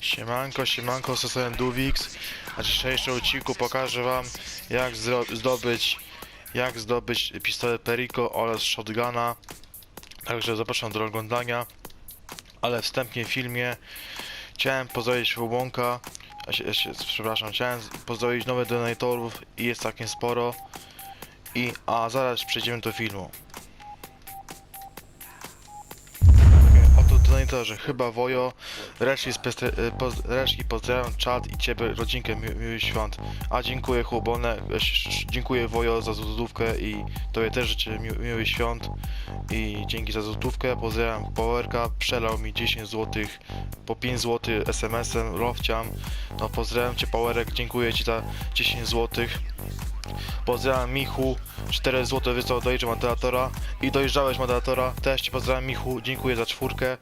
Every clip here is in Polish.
Siemanko, siemanko, stosuję Duwix. A dzisiejszym odcinku pokażę wam jak zdobyć jak zdobyć pistolet Perico oraz shotguna. Także zapraszam do oglądania. Ale wstępnie w filmie chciałem pozdrowić Łąka. Przepraszam, chciałem pozdrowić nowych donatorów i jest całkiem sporo. I a zaraz przejdziemy do filmu. Oto donatorzy, chyba Wojo, reszki, e, poz, reszki pozdrawiam czat i ciebie, rodzinkę, mi, świąt. A dziękuję Chłobone, e, dziękuję Wojo za złotówkę i tobie też życzę mi, świąt i dzięki za złotówkę. Pozdrawiam Powerka, przelał mi 10 zł, po 5 zł SMS-em, Lofciam. No pozdrawiam cię Powerek, dziękuję ci za 10 złotych. Pozdrawiam Michu, 4 zł wysłał do moderatora i dojeżdżałeś moderatora. Też ci pozdrawiam Michu, dziękuję za czwórkę.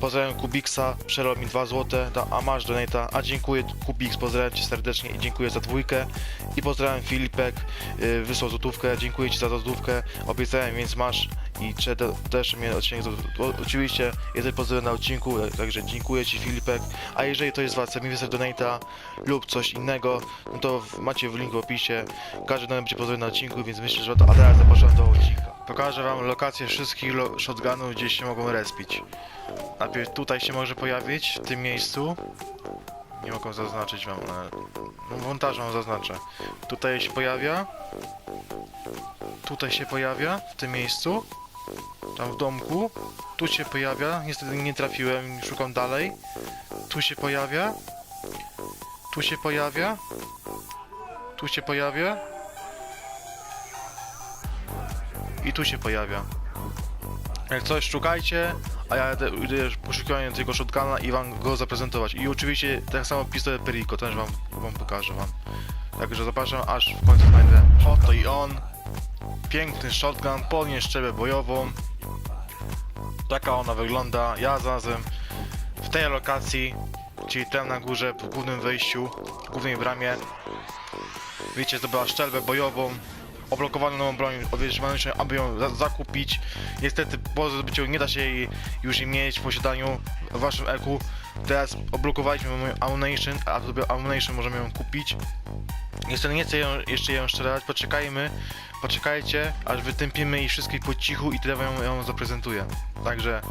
Pozdrawiam Kubiksa, przelał mi 2 zł, da, a masz donata, a dziękuję Kubiks, pozdrawiam cię serdecznie i dziękuję za dwójkę. I pozdrawiam Filipek, y, wysłał złotówkę, dziękuję ci za złotówkę, obiecałem, więc masz i czy te- też mnie odcinek, oczywiście jesteś pozdrowiony na odcinku, tak- także dziękuję ci Filipek, a jeżeli to jest was, wysłać donata lub coś innego, no to macie w linku w opisie, każdy donat będzie pozdrowiony na odcinku, więc myślę, że to, a teraz zapraszam do odcinka. Pokażę wam lokację wszystkich lo, shotgunów, gdzie się mogą respić. Najpierw tutaj się może pojawić, w tym miejscu. Nie mogę zaznaczyć wam, ale no, wam zaznaczę. Tutaj się pojawia. Tutaj się pojawia, w tym miejscu. Tam w domku. Tu się pojawia, niestety nie trafiłem, szukam dalej. Tu się pojawia. Tu się pojawia. Tu się pojawia. I tu się pojawia. Jak coś szukajcie, a ja idę poszukiwaniu tego shotguna i wam go zaprezentować. I oczywiście tak samo pistolet Perico, też wam, wam pokażę wam. Także zapraszam, aż w końcu znajdę. Oto i on. Piękny shotgun, podnieś szczebę bojową. Taka ona wygląda. Ja znalazłem w tej lokacji, czyli tam na górze, w głównym wejściu, głównej bramie. Widzicie, zdobyła szczelbę bojową, oblokowaną broń, obieżowaną, aby ją za zakupić. Niestety po zdobyciu nie da się jej już mieć w posiadaniu waszym eku. Teraz oblokowaliśmy moją ammunition, a sobie ammunition możemy ją kupić. Niestety nie chcę ją, jeszcze ją strzelać, poczekajmy, poczekajcie, aż wytępimy jej wszystkich po cichu i tyle wam ją zaprezentuję. Także,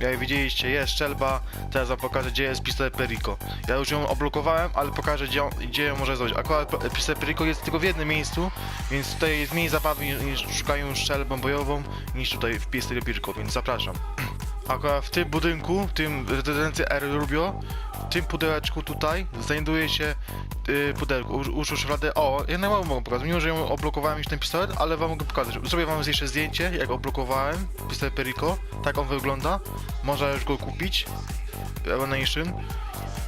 jak widzieliście, jest szczelba, teraz wam pokażę, gdzie jest pistolet Perico. Ja już ją oblokowałem, ale pokażę, gdzie, ją- gdzie ją może zrobić. Akurat pistolet Perico jest tylko w jednym miejscu, więc tutaj jest mniej zabawy niż szukają strzelbą bojową, niż tutaj w pistolet Perico, więc zapraszam. Akurat w tym budynku, w tym rezydencji R. Rubio, w tym pudełeczku tutaj znajduje się yy, pudełko, już radę, o, ja mam mogę pokazać, mimo że ją oblokowałem już ten pistolet, ale wam mogę pokazać. Zrobię wam jeszcze zdjęcie, jak oblokowałem pistolet Perico, tak on wygląda, można już go kupić, Evolution,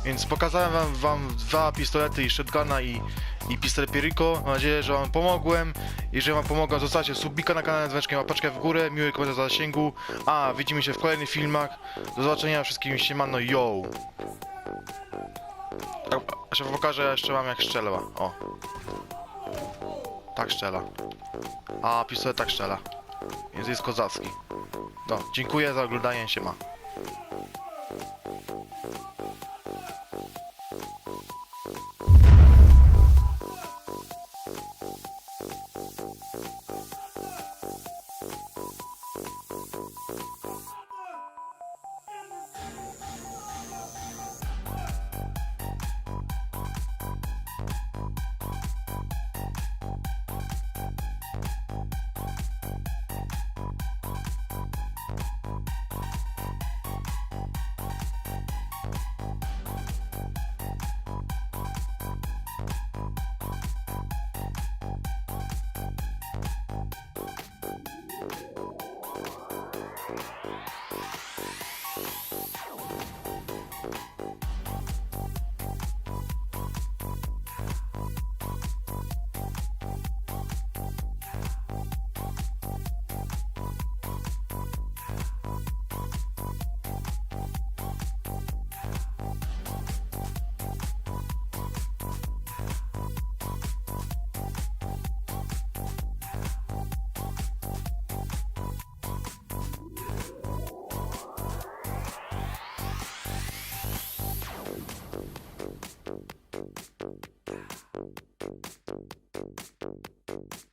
więc pokazałem wam, wam dwa pistolety i shotguna i, i pistolet Perico, mam nadzieję, że wam pomogłem, jeżeli wam pomogłem, zostawcie subika na kanale, dzwoneczkiem, łapeczkę w górę, miły komentarz za zasięgu, a widzimy się w kolejnych filmach, do zobaczenia wszystkim, siemano, yo! Tak, A się pokażę jeszcze wam jak strzela. O. Tak strzela. A pistolet tak strzela. Więc jest kozacki. No, dziękuję za oglądanie się